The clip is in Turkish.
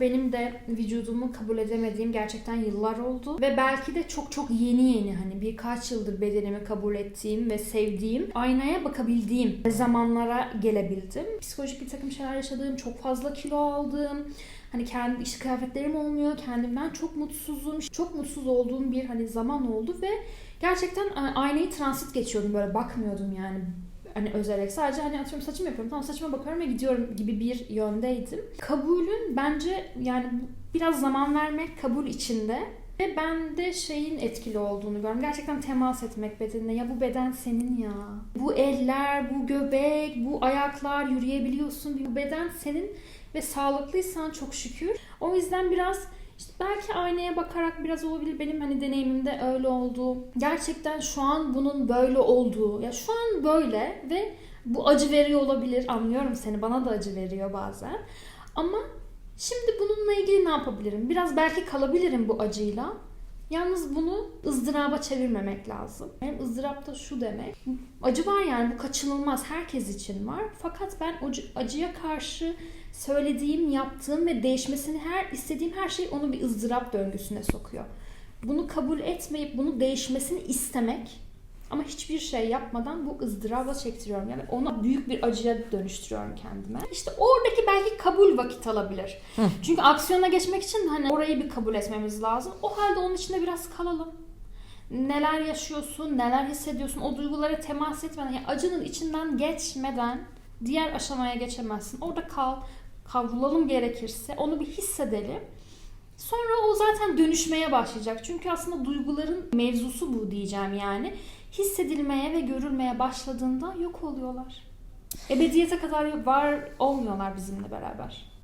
benim de vücudumu kabul edemediğim gerçekten yıllar oldu. Ve belki de çok çok yeni yeni hani birkaç yıldır bedenimi kabul ettiğim ve sevdiğim, aynaya bakabildiğim zamanlara gelebildim. Psikolojik bir takım şeyler yaşadığım, çok fazla kilo aldığım, Hani kendi işte kıyafetlerim olmuyor, kendimden çok mutsuzum. Çok mutsuz olduğum bir hani zaman oldu ve gerçekten e, aynayı transit geçiyordum böyle bakmıyordum yani hani özellikle sadece hani atıyorum saçımı yapıyorum tamam saçıma bakıyorum ve gidiyorum gibi bir yöndeydim. Kabulün bence yani biraz zaman vermek kabul içinde ve bende şeyin etkili olduğunu gördüm. Gerçekten temas etmek bedenine. Ya bu beden senin ya. Bu eller, bu göbek, bu ayaklar yürüyebiliyorsun. Bu beden senin ve sağlıklıysan çok şükür. O yüzden biraz işte belki aynaya bakarak biraz olabilir benim hani deneyimimde öyle oldu. Gerçekten şu an bunun böyle olduğu. Ya şu an böyle ve bu acı veriyor olabilir. Anlıyorum seni. Bana da acı veriyor bazen. Ama şimdi bununla ilgili ne yapabilirim? Biraz belki kalabilirim bu acıyla. Yalnız bunu ızdıraba çevirmemek lazım. Hem ızdırap da şu demek. Acı var yani bu kaçınılmaz. Herkes için var. Fakat ben acı, acıya karşı söylediğim, yaptığım ve değişmesini her istediğim her şey onu bir ızdırap döngüsüne sokuyor. Bunu kabul etmeyip bunu değişmesini istemek ama hiçbir şey yapmadan bu ızdıraba çektiriyorum. Yani ona büyük bir acıya dönüştürüyorum kendime. İşte oradaki belki kabul vakit alabilir. Çünkü aksiyona geçmek için hani orayı bir kabul etmemiz lazım. O halde onun içinde biraz kalalım. Neler yaşıyorsun, neler hissediyorsun, o duygulara temas etmeden, yani acının içinden geçmeden diğer aşamaya geçemezsin. Orada kal, kavrulalım gerekirse, onu bir hissedelim. Sonra o zaten dönüşmeye başlayacak. Çünkü aslında duyguların mevzusu bu diyeceğim yani. Hissedilmeye ve görülmeye başladığında yok oluyorlar. Ebediyete kadar var olmuyorlar bizimle beraber.